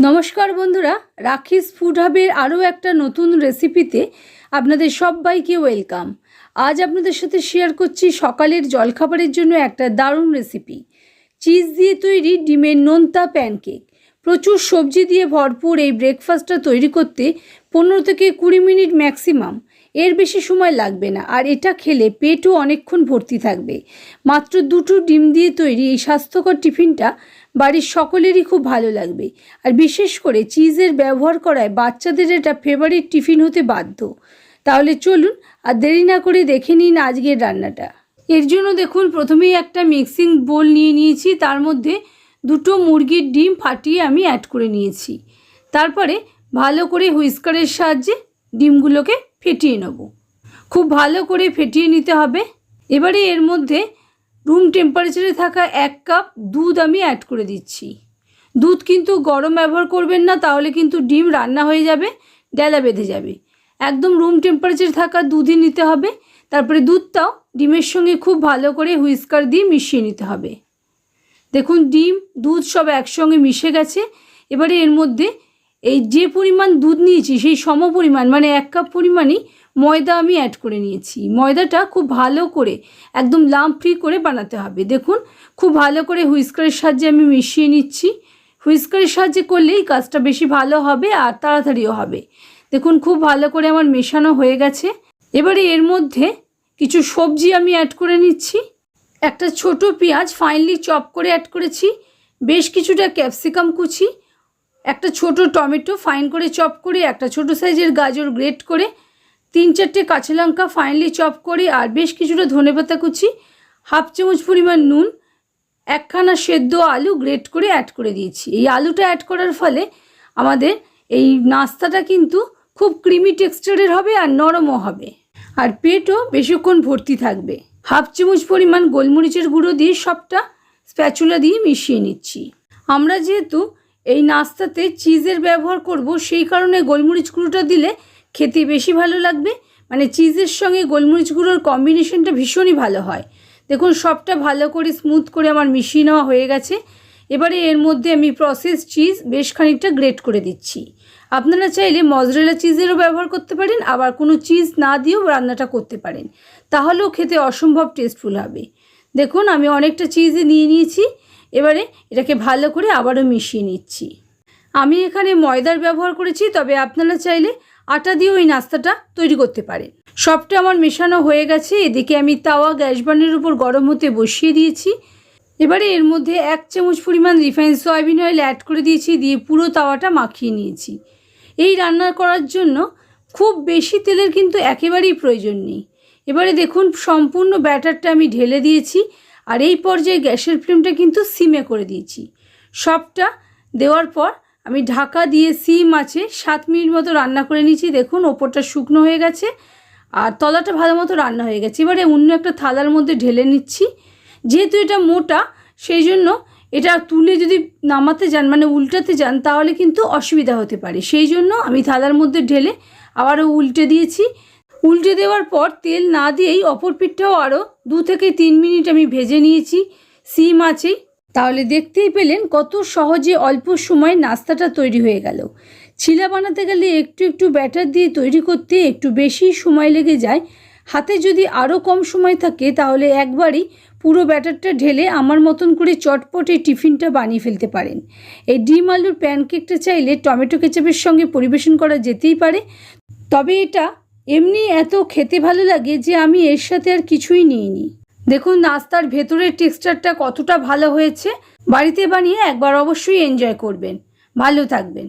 নমস্কার বন্ধুরা, রাখিস ফুড হাবের আরও একটা নতুন রেসিপিতে আপনাদের সবাইকে ওয়েলকাম আজ আপনাদের সাথে শেয়ার করছি সকালের জলখাবারের জন্য একটা দারুণ রেসিপি চিজ দিয়ে তৈরি ডিমের নোনতা প্যানকেক প্রচুর সবজি দিয়ে ভরপুর এই ব্রেকফাস্টটা তৈরি করতে পনেরো থেকে কুড়ি মিনিট ম্যাক্সিমাম এর বেশি সময় লাগবে না। আর এটা খেলে পেটও অনেকক্ষণ ভর্তি থাকবে। মাত্র দুটো ডিম দিয়ে তৈরি এই স্বাস্থ্যকর টিফিনটা বাড়ির সকলেরই খুব ভালো লাগবে। আর বিশেষ করে চিজের ব্যবহার করায় বাচ্চাদের এটা ফেভারিট টিফিন হতে বাধ্য। তাহলে চলুন আর দেরি না করে দেখে নিন আজকের রান্নাটা। এর জন্য দেখুন, প্রথমেই একটা মিক্সিং বোল নিয়ে নিয়েছি। তার মধ্যে দুটো মুরগির ডিম ফাটিয়ে আমি অ্যাড করে নিয়েছি। তারপরে ভালো করে হুইস্কারের সাহায্যে ডিমগুলোকে ফেটিয়ে নেব। খুব ভালো করে ফেটিয়ে নিতে হবে। এবারে এর মধ্যে রুম টেম্পারেচারে থাকা এক কাপ দুধ আমি অ্যাড করে দিচ্ছি। দুধ কিন্তু গরম ব্যবহার করবেন না, তাহলে কিন্তু ডিম রান্না হয়ে যাবে, ডেলা বেঁধে যাবে। একদম রুম টেম্পারেচারে থাকা দুধই নিতে হবে। তারপরে দুধটাও ডিমের সঙ্গে খুব ভালো করে হুইস্কার দিয়ে মিশিয়ে নিতে হবে। দেখুন, ডিম, দুধ সব একসঙ্গে মিশে গেছে। এবারে এর মধ্যে এই যে পরিমাণ দুধ নিয়েছি, সেই সম পরিমাণ মানে এক কাপ পরিমাণই ময়দা আমি অ্যাড করে নিয়েছি। ময়দাটা খুব ভালো করে, একদম লাম ফ্রি করে বানাতে হবে। দেখুন, খুব ভালো করে হুইস্কারের সাহায্যে আমি মিশিয়ে নিচ্ছি। হুইস্কারের সাহায্যে করলেই কাজটা বেশি ভালো হবে আর তাড়াতাড়িও হবে। দেখুন, খুব ভালো করে আমার মেশানো হয়ে গেছে। এবারে এর মধ্যে কিছু সবজি আমি অ্যাড করে নিচ্ছি। একটা ছোট পেঁয়াজ ফাইনলি চপ করে অ্যাড করেছি। বেশ কিছুটা ক্যাপসিকাম কুচি। একটা ছোট টমেটো ফাইন করে চপ করে, একটা ছোট সাইজের গাজর গ্রেট করে, তিন চারটে কাঁচা লঙ্কা ফাইনলি চপ করে, আর বেশ কিছুটা ধনেপাতা কুচি হাফ চামচ পরিমাণ নুন, একখানা সেদ্ধ আলু গ্রেট করে অ্যাড করে দিয়েছি। এই আলুটা অ্যাড করার ফলে আমাদের এই নাস্তাটা কিন্তু খুব ক্রিমি টেক্সচারের হবে আর নরমও হবে। আর পেটও বেশিক্ষণ ভর্তি থাকবে। হাফ চামচ পরিমাণ গোলমরিচের গুঁড়ো দিয়ে সবটা স্প্যাচুলা দিয়ে মিশিয়ে নিচ্ছি। আমরা যেহেতু এই নাস্তাতে চিজের ব্যবহার করব, সেই কারণে গোলমরিচ গুঁড়োটা দিলে খেতে বেশি ভালো লাগবে। মানে চিজের সঙ্গে গোলমরিচ গুঁড়োর কম্বিনেশনটা ভীষণই ভালো হয়। দেখুন, সবটা ভালো করে স্মুথ করে আমার মিশিয়ে নেওয়া হয়ে গেছে। এবারে এর মধ্যে আমি প্রসেস চিজ বেশ খানিকটা গ্রেট করে দিচ্ছি। আপনারা চাইলে মজরেলা চিজেরও ব্যবহার করতে পারেন, আবার কোনো চিজ না দিয়েও রান্নাটা করতে পারেন। তাহলেও খেতে অসম্ভব টেস্টফুল হবে। দেখুন, আমি অনেকটা চিজই নিয়ে নিয়েছি। এবারে এটাকে ভালো করে আবারও মিশিয়ে নিচ্ছি। আমি এখানে ময়দার ব্যবহার করেছি, তবে আপনারা চাইলে আটা দিয়েও এই নাস্তাটা তৈরি করতে পারেন। সবটা আমার মেশানো হয়ে গেছে, এদিকে আমি তাওয়া গ্যাস বানের উপর গরম হতে বসিয়ে দিয়েছি। এবারে এর মধ্যে এক চামচ পরিমাণ রিফাইন সয়াবিন অয়েল অ্যাড করে দিয়েছি, দিয়ে পুরো তাওয়াটা মাখিয়ে নিয়েছি। এই রান্না করার জন্য খুব বেশি তেলের কিন্তু একেবারেই প্রয়োজন নেই। এবারে দেখুন, সম্পূর্ণ ব্যাটারটা আমি ঢেলে দিয়েছি। আর এই পর্যায়ে গ্যাসের ফ্লেমটা কিন্তু সিমে করে দিয়েছি। সবটা দেওয়ার পর আমি ঢাকা দিয়ে সিম আছে, সাত মিনিট মতো রান্না করে নিয়েছি। দেখুন, ওপরটা শুকনো হয়ে গেছে আর তলাটা ভালো মতো রান্না হয়ে গেছে। এবারে অন্য একটা থালার মধ্যে ঢেলে নিচ্ছি। যেহেতু এটা মোটা, সেই জন্য এটা তুলে যদি নামাতে যান মানে উল্টাতে যান, তাহলে কিন্তু অসুবিধা হতে পারে। সেই জন্য আমি থালার মধ্যে ঢেলে আবারও উল্টে দিয়েছি। উল্টে দেওয়ার পর তেল না দিয়েই অপর পিঠটাও আরও দু থেকে তিন মিনিট আমি ভেজে নিয়েছি, সিম আছেই তাহলে দেখতেই পেলেন কত সহজে অল্প সময়ে নাস্তাটা তৈরি হয়ে গেল। ছিলা বানাতে গেলে একটু একটু ব্যাটার দিয়ে তৈরি করতে একটু বেশি সময় লেগে যায়। হাতে যদি আরও কম সময় থাকে তাহলে একবারই পুরো ব্যাটারটা ঢেলে আমার মতন করে চটপট টিফিনটা বানিয়ে ফেলতে পারেন। এই ডিম আলুর প্যানকেকটা চাইলে টমেটো কেচাপের সঙ্গে পরিবেশন করা যেতেই পারে। তবে এটা এমনি এত খেতে ভালো লাগে যে আমি এর সাথে আর কিছুই নিইনি। দেখুন, নাস্তার ভেতরের টেক্সচারটা কতটা ভালো হয়েছে। বাড়িতে বানিয়ে একবার অবশ্যই এনজয় করবেন। ভালো থাকবেন।